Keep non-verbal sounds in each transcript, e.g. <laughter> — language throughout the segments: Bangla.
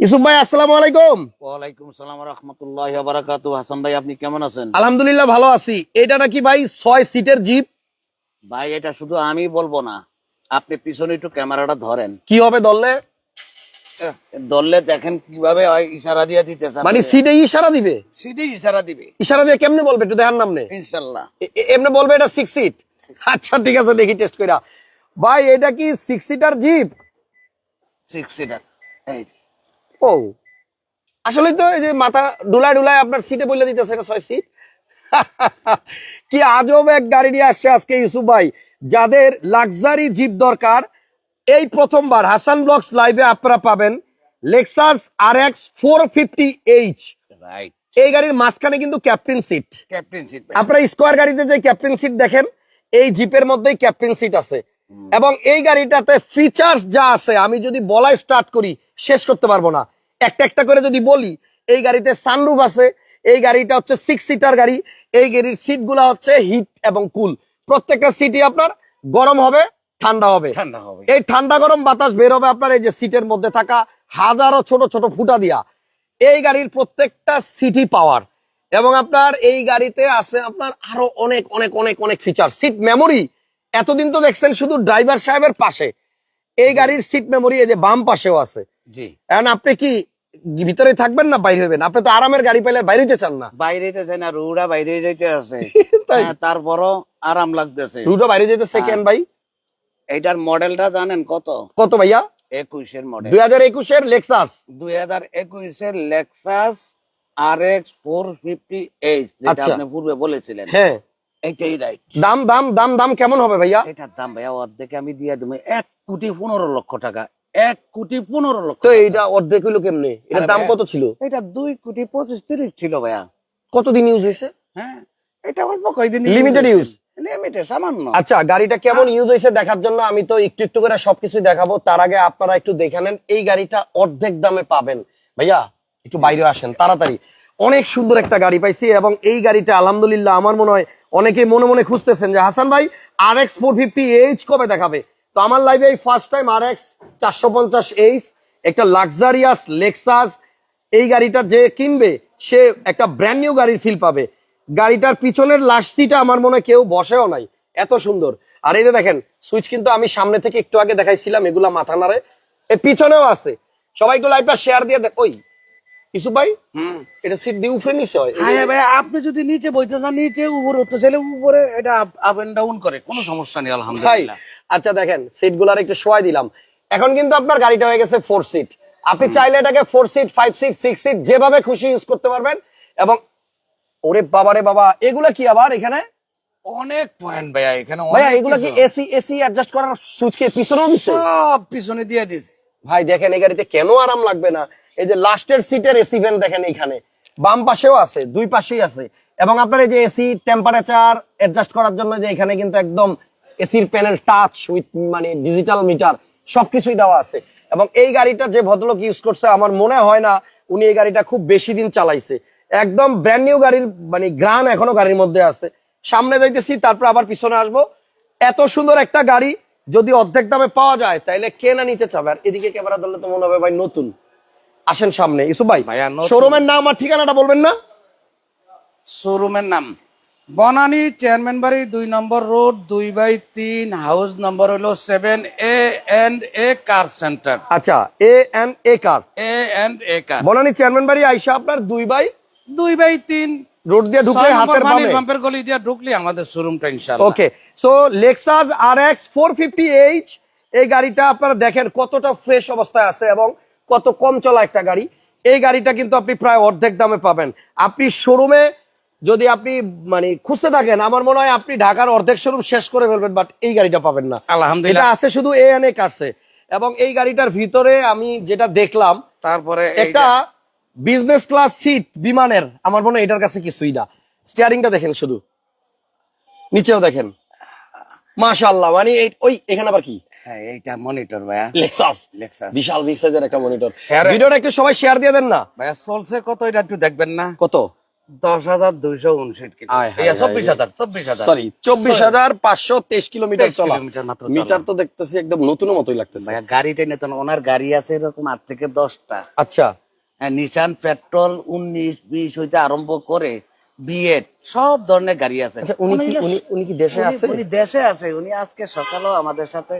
ইসুফ ভাই আসসালামু আলাইকুম। ওয়ালাইকুম সালাম রহমতুল্লাহ বারাকাত হাসান ভাই আপনি কেমন আছেন? আলহামদুলিল্লাহ ভালো আছি। এটা নাকি ভাই ছয় সিটের জিপ? ভাই এটা শুধু আমি বলব না আপনি পিছনে একটু ক্যামেরাটা ধরেন। কি হবে দললে ধরলে দেখেন কীভাবে ইশারা দিয়ে দিতেছে মানে সিটে ইশারা দিবে? সিধে ইশারা দিবে। ইশারা দিয়ে কেমনে বলবে? একটু দেখার নামনে। ইনশাল্লাহ এ- এ- এমনি বলবে এটা সিক্স সিট আচ্ছা ঠিক আছে দেখি টেস্ট কইরা। ভাই এটা কি six seater jeep? Six seater এই। ও। আসলে তো এই যে মাথা ডুলায় ডুলায় আপনার সিটে বলে দিতেছে এটা ছয় সিট <laughs> কি আজব এক গাড়ি নিয়ে আসছে আজকে ইউসুফ ভাই। যাদের লাক্সারি জিপ দরকার এই প্রথমবার হাসান ব্লগস লাইভে আপনারা পাবেন Lexus R X four fifty H এই গাড়ির মাঝখানে কিন্তু ক্যাপ্টেন সিট ক্যাপ্টেন সিট আপনারা স্কোয়ার গাড়িতে যে ক্যাপ্টেন সিট দেখেন এই জিপের মধ্যেই ক্যাপ্টেন সিট আছে। এবং এই গাড়িটাতে ফিচার্স যা আছে আমি যদি বলাই স্টার্ট করি শেষ করতে পারব না। একটা একটা করে যদি বলি এই গাড়িতে সানরুফ আছে এই গাড়িটা হচ্ছে সিক্স সিটার গাড়ি এই গাড়ির সিট হচ্ছে হিট এবং কুল প্রত্যেকটা সিটই আপনার গরম হবে ঠান্ডা হবে। ঠান্ডা হবে। এই ঠান্ডা গরম বাতাস বের হবে আপনার এই যে সিটের মধ্যে থাকা হাজারো ছোট ছোট ফুটা দিয়া। এই গাড়ির প্রত্যেকটা সিটি পাওয়ার এবং আপনার এই গাড়িতে আছে আপনার আরও অনেক অনেক অনেক অনেক ফিচার সিট মেমোরি এতদিন তো দেখছেন শুধু ড্রাইভার সাহেবের পাশে। এই গাড়ির সিট মেমোরি এই যে বাম পাশেও আছে। জি। এখন আপনি কি ভিতরে থাকবেন না বাইরে হবেন আপনি তো আরামের গাড়ি পাইলে বাইরে যেতে চান না। বাইরে যেতে না রুড়া বাইরে যেতে আছে। <laughs> হ্যাঁ, তারপরও আরাম লাগতেছে। রুটো বাইরে যেতেছে কেন ভাই? এইটার মডেলটা জানেন কত? কত ভাইয়া? একুশের মডেল। দুই হাজার একুশের লেক্সাস দুই হাজার একুশের Lexus R X four fifty H যেটা আচ্ছা। আপনি পূর্বে বলেছিলেন। হ্যাঁ। এইটাই রাইট দাম দাম দাম দাম কেমন হবে ভাইয়া? এটার দাম ভাইয়া অর্ধেকে আমি দিয়ে দেবো। এক কোটি পনেরো লক্ষ টাকা। এক কোটি পনেরো লক্ষ তো। এইটা অর্ধেক কেমনে? এটার দাম কত ছিল? এটা দুই কোটি পঁচিশ তিরিশ ছিল ভাইয়া। কতদিন ইউজ হয়েছে? হ্যাঁ এটা অল্প কয়দিন লিমিটেড সামান্য। আচ্ছা গাড়িটা কেমন ইউজ হয়েছে দেখার জন্য আমি তো একটু একটু করে সবকিছু দেখাবো। তার আগে আপনারা একটু দেখে নেন এই গাড়িটা অর্ধেক দামে পাবেন। ভাইয়া একটু বাইরে আসেন তাড়াতাড়ি। অনেক সুন্দর একটা গাড়ি পাইছি এবং এই গাড়িটা আলহামদুলিল্লাহ আমার মনে হয় অনেকেই মনে মনে খুঁজতেছেন যে হাসান ভাই R X four fifty H কবে দেখাবে? তো আমার লাইভে এই ফার্স্ট টাইম আর এক্স চারশো পঞ্চাশ এইচ একটা লাক্সারিয়াস লেক্সাস এই গাড়িটা যে কিনবে সে একটা ব্র্যান্ড নিউ গাড়ির ফিল পাবে। গাড়িটার পিছনের লাস্ট সিটে আমার মনে কেউ বসেও নাই। এত সুন্দর। আর এই যে দেখেন সুইচ কিন্তু আমি সামনে থেকে একটু আগে দেখাইছিলাম এগুলা মাথা নাড়ে। এই পিছনেও আছে। সবাই একটু লাইভটা শেয়ার দিয়ে দেখ ওই কিছু ভাই? হুম। এটা সিট দিয়ে উফরে নিচে হয়। হ্যাঁ ভাই আপনি যদি নিচে বইতে চান নিচে উপরে উঠতে চাইলে উপরে এটা আপ এন্ড ডাউন করে। কোনো সমস্যা নেই আলহামদুলিল্লাহ। আচ্ছা দেখেন সিটগুলার একটু শোয়াই দিলাম। এখন কিন্তু আপনার গাড়িটা হয়ে গেছে ফোর সিট আপনি চাইলে এটাকে four seat five seat six seat যেভাবে খুশি ইউজ করতে পারবেন। এবং ওরে বাবা রে বাবা এগুলা কি আবার এখানে? অনেক পয়েন্ট ভাইয়া এখানে ভাইয়া এগুলা কি এসি এসি অ্যাডজাস্ট করার সুইচ কি পিছনেও দিচ্ছে সব পিছনে দিয়ে দিছে ভাই দেখেন এই গাড়িতে কেন আরাম লাগবে না? এই যে লাস্টের সিটের এসি ভেন্ট দেখেন এইখানে। বাম পাশেও আছে দুই পাশেই আছে। এবং আপনার এই যে এসি টেম্পারেচার অ্যাডজাস্ট করার জন্য যে এখানে কিন্তু একদম এসির প্যানেল টাচ উইথ মানে ডিজিটাল মিটার সবকিছুই দেওয়া আছে। এবং এই গাড়িটা যে ভদ্রলোক ইউজ করছে আমার মনে হয় না উনি এই গাড়িটা খুব বেশি দিন চালাইছে। একদম ব্র্যান্ড নিউ গাড়ির মানে গ্রান এখনও গাড়ির মধ্যে আছে। সামনে যাইতেছি তারপর আবার পিছনে আসব। এত সুন্দর একটা গাড়ি যদি অর্ধেক দামে পাওয়া যায় তাইলে কে না নিতে চাবে? আর এদিকে ক্যামেরা ধরলে তো মনে হবে ভাই নতুন। আসেন সামনে। ইসু ভাই শোরুমের নাম আর ঠিকানাটা বলবেন না? শোরুমের নাম। বনানী চেয়ারম্যান বাড়ি দুই নম্বর রোড দুই বাই তিন হাউস নম্বর হলো seven A and A car centre. আচ্ছা A N A car? A and A car. Banani chairman বাড়ি আইসা আপনার দুই বাই দুই বাই তিন। রোড দিয়ে ঢুকলে হাতের বামে। পাম্পের গলি দিয়ে ঢুকলি আমাদের শোরুমটা ইনশাআল্লাহ। Okay so Lexus R X four fifty H এই গাড়িটা আপনারা দেখেন কতটা ফ্রেশ অবস্থায় আছে এবং কত কম চলা একটা গাড়ি। এই গাড়িটা কিন্তু আপনি প্রায় অর্ধেক দামে পাবেন। আপনি শোরুমে যদি আপনি মানে খুঁজতে থাকেন আমার মনে হয় আপনি ঢাকার অর্ধেক শোরুম শেষ করে ফেলবেন বাট এই গাড়িটা পাবেন না। এটা আলহামদুলিল্লাহ আছে শুধু এ এন কাটছে এবং এই গাড়িটার ভিতরে আমি যেটা দেখলাম তারপরে একটা বিজনেস ক্লাস সিট বিমানের আমার মনে হয় এটার কাছে কিছুই না। স্টিয়ারিংটা দেখেন শুধু। নিচেও দেখেন। মাশাআল্লাহ মানে এই- ওই এখানে আবার কি? হ্যাঁ এইটা মনিটর ভাইয়া। লেক্সাস লেক্সাস বিশাল বিগ সাইজের একটা মনিটর হ্যাঁ ভিডিওটা একটু সবাই শেয়ার দিয়ে দেন না। ভাইয়া চলছে কত? এটা একটু দেখবেন না। কত? দশ হাজার দুইশো উনষাট কিলো। আয় এই চব্বিশ হাজার চব্বিশ হাজার। সরি চব্বিশ হাজার পাঁচশো তেইশ কিলোমিটার চলা। কিলোমিটার মাত্র চলা। মিটার তো দেখতেছি একদম নতুনের মতোই লাগতেছে। ভাইয়া গাড়িটাই নিতেন ওনার গাড়ি আছে এরকম আট থেকে দশটা। আচ্ছা। হ্যাঁ নিশান পেট্রোল উনিশ বিশ হইতে আরম্ভ করে বিএড সব ধরনের গাড়ি আছে। আচ্ছা উনি কি দেশে আছে? উনি দেশে আছে উনি আজকে সকালেও আমাদের সাথে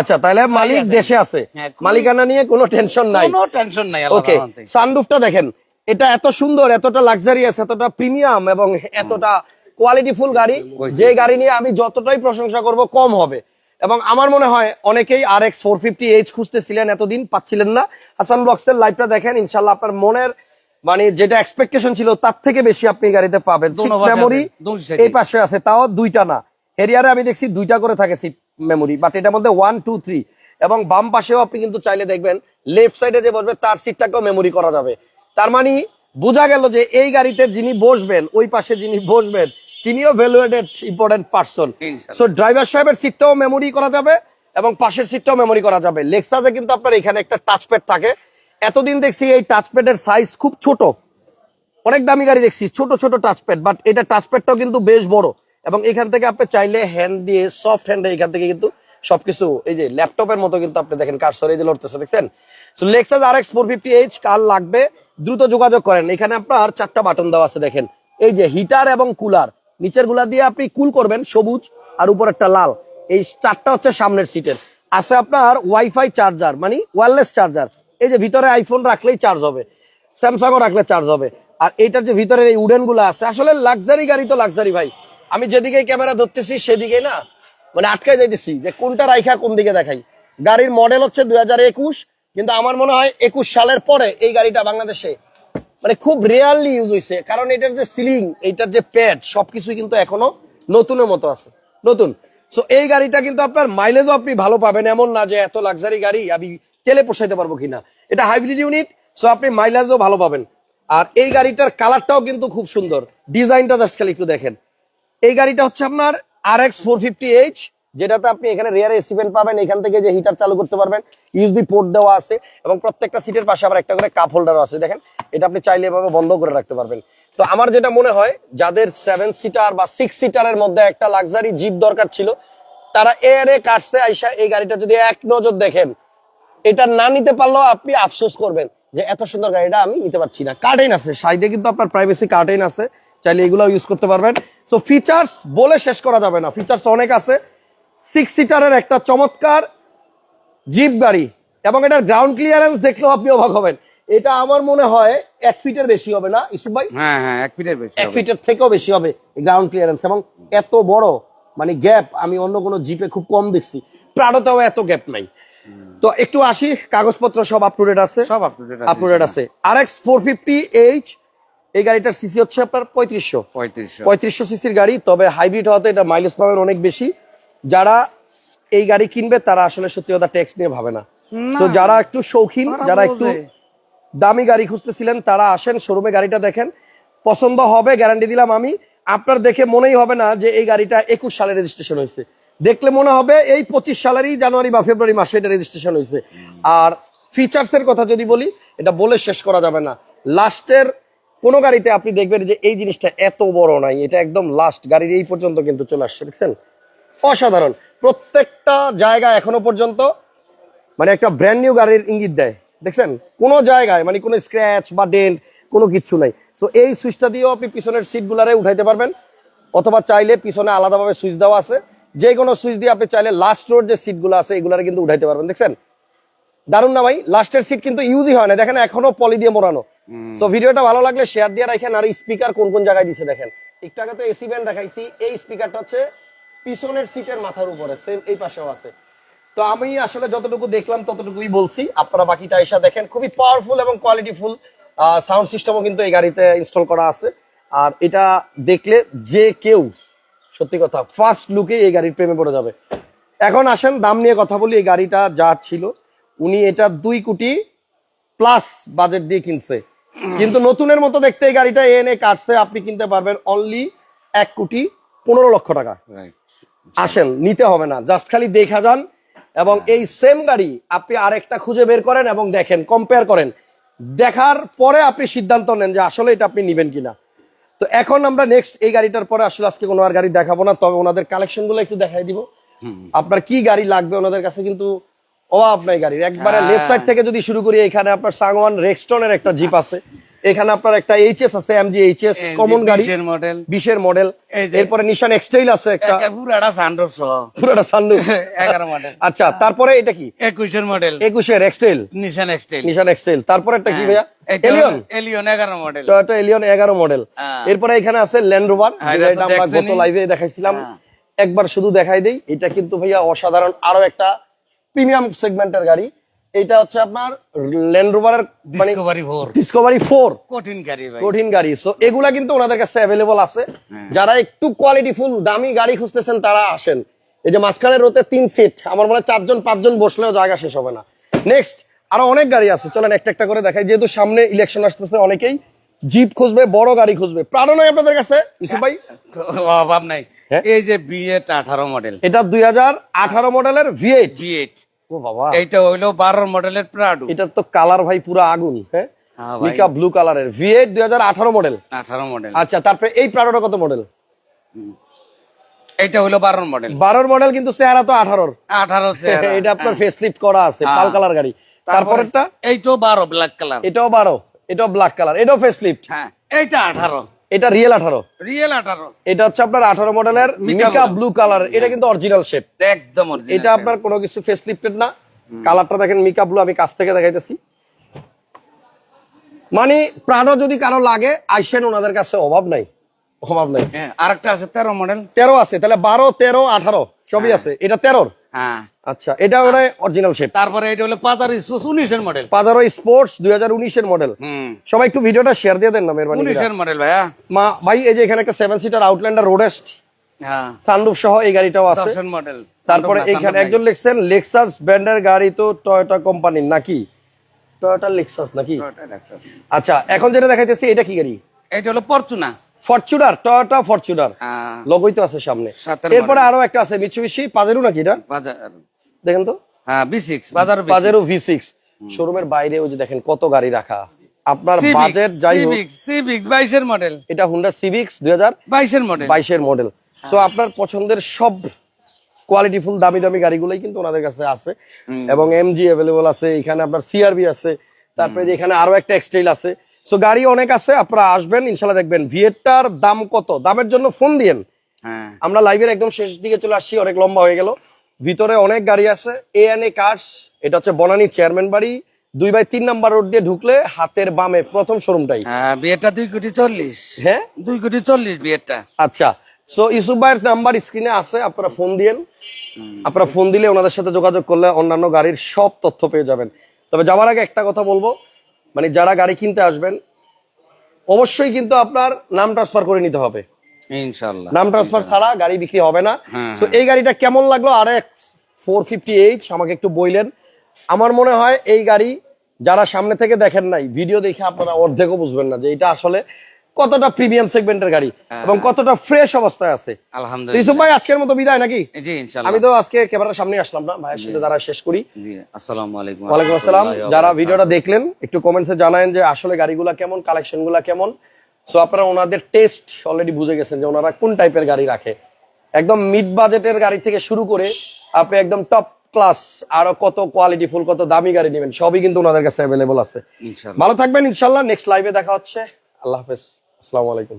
আচ্ছা তাহলে মালিক দেশে আছে। হ্যাঁ, মালিকানা নিয়ে কোনো টেনশন নাই। কোনো টেনশন নাই ওকে। সানরুফটা দেখেন। এটা এত সুন্দর এতটা লাক্সারিয়াস এতটা প্রিমিয়াম এবং এতটা কোয়ালিটিফুল গাড়ি যে গাড়ি নিয়ে আমি যতটাই প্রশংসা করব কম হবে। এবং আমার মনে হয় অনেকেই R X four fifty H খুঁজতেছিলেন এতদিন পাচ্ছিলেন না। হাসান ব্লগসের লাইভটা দেখেন ইনশাল্লাহ আপনার মনের মানে যেটা এক্সপেকটেশন ছিল তার থেকে বেশি আপনি গাড়িতে পাবেন। মেমোরি। এই পাশে আছে তাও দুইটা না। হেরিয়ারে আমি দেখছি দুইটা করে থাকে সিট মেমোরি বাট এটার মধ্যে ওয়ান টু থ্রি এবং বাম পাশেও আপনি কিন্তু চাইলে দেখবেন লেফট সাইডে যে বসবে তার সিটটাকেও মেমোরি করা যাবে। তার মানে বোঝা গেল যে এই গাড়িতে যিনি বসবেন ওই পাশে যিনি বসবেন তিনিও valuated important person so driver সাহেবের সিটটাও মেমোরি করা যাবে এবং পাশের সিটটাও মেমোরি করা যাবে। লেক্সাসে কিন্তু আপনার এখানে একটা টাচপ্যাড থাকে। এতদিন দেখছি এই টাচপ্যাডের সাইজ খুব ছোট। অনেক দামি গাড়ি দেখছি ছোট ছোট টাচপ্যাড বাট এটা টাচপ্যাডটাও কিন্তু বেশ বড়। এবং এখান থেকে আপনি চাইলে হ্যান্ড দিয়ে সফট হ্যান্ডে এখান থেকে কিন্তু সবকিছু এই যে ল্যাপটপের মতো কিন্তু আপনি দেখেন কারসর এই যে লড়তেছে দেখছেন? So Lexus R X four fifty H car লাগবে। দ্রুত যোগাযোগ করেন। এখানে আপনার চারটা বাটন দেওয়া আছে, দেখেন। এই যে হিটার এবং কুলার নিচেরগুলা দিয়ে আপনি কুল করবেন, সবুজ, আর উপর একটা লাল। এই চারটা হচ্ছে সামনের সিটের আছে আপনার ওয়াইফাই চার্জার মানে ওয়্যারলেস চার্জার এই যে ভিতরে আইফোন রাখলেই চার্জ হবে স্যামসাংও রাখলে চার্জ হবে। আর এইটার যে ভিতরে এই উডেনগুলো আছে, আসলে লাক্সারি গাড়ি তো লাক্সারি ভাই। আমি যেদিকে ক্যামেরা ধরতেছি সেদিকে না? মানে আটকায় যাইতেছি, যে কোনটা রাইখা কোন দিকে দেখাই। গাড়ির মডেল হচ্ছে দুই হাজার একুশ কিন্তু আমার মনে হয় একুশ সালের পরে এই গাড়িটা বাংলাদেশে মানে খুব রেয়ারলি ইউজ হয়েছে কারণ এটার যে সিলিং এইটার যে প্যাড সবকিছু কিন্তু এখনও নতুনের মতো আছে। নতুন। সো এই গাড়িটা কিন্তু আপনার মাইলেজও আপনি ভালো পাবেন। এমন না যে এত লাক্সারি গাড়ি আমি তেলে পোষাইতে পারব কিনা। এটা হাইব্রিড ইউনিট সো আপনি মাইলেজও ভালো পাবেন। আর এই গাড়িটার কালারটাও কিন্তু খুব সুন্দর। ডিজাইনটা জাস্ট খালি একটু দেখেন। এই গাড়িটা হচ্ছে আপনার R X four fifty H যেটাতে আপনি এখানে রিয়ার এসি ভেন্ট পাবেন, এখান থেকে যে হিটার চালু করতে পারবেন ইউএসবি পোর্ট দেওয়া আছে এবং প্রত্যেকটা সিটের পাশে আবার একটা করে কাপ হোল্ডারও আছে, দেখেন। এটা আপনি চাইলে এভাবে বন্ধ করে রাখতে পারবেন। তো আমার যেটা মনে হয়, যাদের সেভেন সিটার বা সিক্স সিটারের মধ্যে একটা লাক্সারি জিপ দরকার ছিল, তারা এরে কাটছে আইসা এই গাড়িটা যদি এক নজর দেখেন, এটা না নিতে পারলেও আপনি আফসোস করবেন যে এত সুন্দর গাড়িটা আমি নিতে পারছি না। কার্টেন আছে সাইডে কিন্তু আপনার প্রাইভেসি কার্টেন আছে, চাইলে এগুলো ইউজ করতে পারবেন। তো ফিচার্স বলে শেষ করা যাবে না ফিচার্স অনেক আছে। সিক্স সিটারের একটা চমৎকার জিপ গাড়ি। এবং এটার গ্রাউন্ড ক্লিয়ারেন্স দেখলেও আপনি অবাক হবেন। এটা আমার মনে হয় এক ফিটের বেশি হবে না ইসুফ ভাই? হ্যাঁ হ্যাঁ এক ফিটের বেশি এক ফিটের থেকেও বেশি হবে গ্রাউন্ড ক্লিয়ারেন্স এবং এত বড় মানে গ্যাপ আমি অন্য কোনো জিপে খুব কম দেখছি। প্রাডোতেও এত গ্যাপ নাই। তো একটু আসি কাগজপত্র সব আপ টু ডেট আছে? সব up to date up to date আছে। R X four fifty H এই গাড়িটার সিসি হচ্ছে আপনার পঁয়ত্রিশশো। পঁয়ত্রিশশো। পঁয়ত্রিশশো সিসির গাড়ি তবে হাইব্রিড হওয়াতে এটা মাইলেজ পাবেন অনেক বেশি। যারা এই গাড়ি কিনবে তারা আসলে সত্যি কথা ট্যাক্স নিয়ে ভাবে না। তো যারা একটু শৌখিন যারা একটু দামি গাড়ি খুঁজতেছিলেন তারা আসেন শোরুমে গাড়িটা দেখেন। পছন্দ হবে গ্যারান্টি দিলাম আমি। আপনার দেখে মনেই হবে না যে এই গাড়িটা একুশ সালে রেজিস্ট্রেশন হয়েছে। দেখলে মনে হবে এই পঁচিশ সালেরই জানুয়ারি বা ফেব্রুয়ারি মাসে এটা রেজিস্ট্রেশন হয়েছে। আর ফিচার্স এর কথা যদি বলি এটা বলে শেষ করা যাবে না। লাস্টের কোন গাড়িতে আপনি দেখবেন যে এই জিনিসটা এত বড় নাই এটা একদম লাস্ট গাড়ির এই পর্যন্ত কিন্তু চলে আসছে দেখছেন? অসাধারণ। প্রত্যেকটা জায়গা এখনও পর্যন্ত মানে একটা ব্র্যান্ড নিউ গাড়ির ইঙ্গিত দেয়। দেখছেন? কোনো জায়গায় মানে কোনো স্ক্র্যাচ বা ডেন্ট কোনো কিচ্ছু নাই। তো এই সুইচটা দিয়েও আপনি পিছনের সিট গুলারে উঠাইতে পারবেন। অথবা চাইলে পিছনে আলাদাভাবে সুইচ দেওয়া আছে। যে কোনো সুইচ দিয়ে আপনি চাইলে লাস্ট রোড যে সিটগুলো আছে এগুলারে কিন্তু উঠাইতে পারবেন। দেখছেন? দারুণ না ভাই? লাস্টের সিট কিন্তু ইউজই হয় না। দেখেন এখনও পলি দিয়ে মোড়ানো। তো ভিডিওটা ভালো লাগলে শেয়ার দিয়ে রাখেন। আর স্পিকার কোন কোন জায়গায় দিছে দেখেন। একটু আগে তো এসি ব্যান্ড দেখাইছি। এই স্পিকারটা হচ্ছে পিছনের সিটের মাথার উপরে সেম এই পাশেও আছে। তো আমি আসলে যতটুকু দেখলাম, ততটুকুই বলছি। আপনারা বাকিটা এসে দেখেন। খুবই পাওয়ারফুল এবং কোয়ালিটিফুল সাউন্ড সিস্টেমও কিন্তু এই গাড়িতে ইনস্টল করা আছে। আর এটা দেখলে যে কেউ, সত্যি কথা ফার্স্ট লুকে এই গাড়ির প্রেমে পড়ে যাবে। এখন আসেন, দাম নিয়ে কথা বলি। এই গাড়িটা যা ছিল, উনি এটা দুই কোটি প্লাস বাজেট দিয়ে কিনছে। কিন্তু নতুনের মতো দেখতে এই গাড়িটা এনে কাটছে, আপনি কিনতে পারবেন অনলি এক কোটি পনেরো লক্ষ টাকা. আসেন নিতে হবে না। জাস্ট খালি দেখা যান এবং এই সেম গাড়ি আপনি আরেকটা খুঁজে বের করেন এবং দেখেন কম্পেয়ার করেন। দেখার পরে আপনি সিদ্ধান্ত নেন যে আসলে এটা আপনি নেবেন কিনা। তো এখন আমরা নেক্সট এই গাড়িটার পরে আসলে আজকে কোনো আর গাড়ি দেখাবো না তবে ওনাদের কালেকশনগুলো একটু দেখাই দিব। আপনার কি গাড়ি লাগবে ওনাদের কাছে কিন্তু অভাব নাই গাড়ির। একবারে হ্যাঁ। লেফট সাইড থেকে যদি শুরু করি এখানে আপনার সাংওয়ান রেক্সটনের একটা জিপ আছে। এখানে আপনার একটা এইচএস আছে এমজি এইচএস কমন গাড়ি মডেল বিশের মডেল এরপরে নিশান এক্সটাইল আছে একটা। পুরাটা সানরুফ সহ। পুরোটা সানরুফ <laughs> এগারো মডেল আচ্ছা তারপরে এটা কি? একুশের মডেল একুশের এক্সটাইল নিশান এক্সটাইল নিশান এক্সটাইল তারপরে একটা কি ভাইয়া? এলিয়ন এলিয়ন এগারো মডেল টয়োটা এলিয়ন এগারো মডেল হ্যাঁ। এরপরে এখানে আছে ল্যান্ড রোভার হ্যাঁ, এটা আমরা গত লাইভে দেখাইছিলাম। হ্যাঁ। একবার শুধু দেখাই দেই। এটা কিন্তু ভাইয়া অসাধারণ আরও একটা প্রিমিয়াম সেগমেন্টের গাড়ি। এটা হচ্ছে আপনার ল্যান্ড রোভারের ডিসকভারি ফোর ডিসকভারি কঠিন গাড়ি ভাই। কঠিন গাড়ি। সো এগুলা কিন্তু ওনাদের কাছে অ্যাভেলেবল আছে। হ্যাঁ। যারা একটু কোয়ালিটি ফুল দামি গাড়ি খুঁজতেছেন তারা আসেন। এই যে মাঝখানে রোতে তিন সিট আমার মনে হয় চারজন পাঁচজন বসলেও জায়গা শেষ হবে না। নেক্সট আরও অনেক গাড়ি আছে। চলেন একটা একটা করে দেখাই। যেহেতু সামনে ইলেকশন আসতেছে অনেকেই জিপ খুঁজবে বড় গাড়ি খুঁজবে। প্রাণও নয় আপনাদের কাছে ইসু ভাই? অভাব নাই। হ্যাঁ? এই যে বিএট আঠারো মডেল এটা দুই হাজার আঠারো মডেলের ভি এইট বিএট ও বাবা। হইল বারো মডেলের প্রাডু এটা তো কালার ভাই পুরো আগুন হ্যাঁ? হ্যাঁ মিকা ব্লু কালারের ভি এইট দুই হাজার আঠারো মডেল আঠারো মডেল আচ্ছা তারপরে এই প্রাণটা কত মডেল এইটা হইল বারো মডেল বারোর মডেল কিন্তু চেহারা তো আঠারোর। আঠারো <laughs> এটা আপনার ফেসলিফট করা আছে হ্যাঁ। পাল কালার গাড়ি। তারপরেরটা? এইটাও বারো ব্ল্যাক কালার এটাও বারো এটাও ব্ল্যাক কালার এটাও ফেসলিফট হ্যাঁ এইটা আঠারো। এটা রিয়েল আঠারো। রিয়েল আঠারো। এটা হচ্ছে আপনার আঠারো মডেলের মিকা ব্লু। কালার এটা কিন্তু অরিজিনাল শেপ একদম এটা আপনার কোনো কিছু ফেসলিফটেড না। কালারটা দেখেন মিকা ব্লু আমি কাছ থেকে দেখাইতেছি। মানে প্রাণও যদি কারও লাগে আইসেন ওনাদের কাছে অভাব নাই। অভাব নাই। হ্যাঁ আরেকটা আছে তেরো মডেল তেরো আছে তাহলে বারো তেরো আঠারো সবই আছে। এটা তেরোর। হ্যাঁ। আচ্ছা এটা অরিজিনাল শেপ তারপরে এটা হলো পাতার উনিশের মডেল পাজারো স্পোর্টস দুই হাজার উনিশের মডেল হুম। সবাই একটু ভিডিওটা শেয়ার দিয়ে দেন না মেহরবানি। উনিশের মডেল ভাইয়া। মা ভাই এই যে এখানে একটা সেভেন সিটার আউটল্যান্ডার রোডেস্ট হ্যাঁ। সানরুফ সহ এই গাড়িটাও আছে। মডেল তারপরে এইখানে একজন লিখছেন লেক্সাস ব্র্যান্ডের গাড়ি তো টয়োটা কোম্পানির নাকি? টয়োটা লেক্সাস নাকি? আচ্ছা এখন যেটা দেখাইতেছি এটা কি গাড়ি? এটা হলো পরচুনা ফরচুনার টয়োটা ফরচুনার লোগোই তো আছে সামনে। এরপরে আরও একটা আছে মিচুবিশি পাজেরু নাকি এটা? দেখেন তো? হ্যাঁ বি সিক্স বাজার পাজেরো ভি সিক্স শোরুমের বাইরে ওই যে দেখেন কত গাড়ি রাখা। আপনার বাজেট যাই হোক। সিভিক্স বাইশের মডেল এটা হুন্ডা সিভিক্স দুই হাজার বাইশের মডেল বাইশের মডেল সো আপনার পছন্দের সব কোয়ালিটি ফুল দামি দামি গাড়িগুলোই কিন্তু ওনাদের কাছে আছে। এবং এমজি আছে এখানে আপনার সিআরবি আছে তারপরে এখানে আরও একটা এক্সটাইল আছে। সো গাড়ি অনেক আছে আপনারা আসবেন ইনশাল্লাহ দেখবেন। ভিয়েটটার দাম কত? দামের জন্য ফোন দিয়েন। হ্যাঁ। আমরা লাইভের একদম শেষ দিকে চলে আসছি অনেক লম্বা হয়ে গেল। ভিতরে অনেক গাড়ি আছে এ এন এ কার্স এটা হচ্ছে বনানী চেয়ারম্যান বাড়ি দুই বাই তিন নাম্বার রোড দিয়ে ঢুকলে হাতের বামে প্রথম শোরুমটাই। হ্যাঁ বিয়েটা দুই কোটি চল্লিশ। হ্যাঁ? দুই কোটি চল্লিশ বিয়েটা। আচ্ছা সো ইসুফ ভাইয়ের নাম্বার স্ক্রিনে আছে আপনারা ফোন দিয়েন। আপনারা ফোন দিলে ওনাদের সাথে যোগাযোগ করলে অন্যান্য গাড়ির সব তথ্য পেয়ে যাবেন। তবে যাওয়ার আগে একটা কথা বলব মানে যারা গাড়ি কিনতে আসবেন অবশ্যই কিন্তু আপনার নাম ট্রান্সফার করে নিতে হবে। ইনশাল্লাহ নাম ট্রান্সফার ছাড়া গাড়ি বিক্রি হবে না। হ্যাঁ, তো এই গাড়িটা কেমন লাগল? আর এক ফোর ফিফটি আমাকে একটু বইলেন। আমার মনে হয় এই গাড়ি যারা সামনে থেকে দেখেন নাই ভিডিও দেখে আপনারা অর্ধেকও বুঝবেন না যে এটা আসলে কতটা প্রিমিয়াম সেগমেন্টের গাড়ি হ্যাঁ। এবং কতটা ফ্রেশ অবস্থায় আছে। আলহামদুলিল্লাহ। ভাই আজকের মতো বিদায় নাকি? জি ইনশাল্লাহ আমি তো আজকে ক্যামেরার সামনে আসলাম না ভাইয়ের সাথে যারা শেষ করি। জি আসসালামু আলাইকুম। ওয়ালাইকুম আসসালাম। যারা ভিডিওটা দেখলেন একটু কমেন্টসে জানায়েন যে আসলে গাড়িগুলা কেমন কালেকশনগুলা কেমন। সো আপনারা ওনাদের টেস্ট অলরেডি বুঝে গেছেন যে ওনারা কোন টাইপের গাড়ি রাখে। একদম মিড বাজেটের গাড়ি থেকে শুরু করে আপনি একদম টপ ক্লাস আরও কত কোয়ালিটি ফুল কত দামি গাড়ি নেবেন সবই কিন্তু ওনাদের কাছে অ্যাভেলেবল আছে। ভালো থাকবেন ইনশাল্লাহ নেক্সট লাইভে দেখা হচ্ছে। আল্লাহ হাফেজ। আসসালামু আলাইকুম।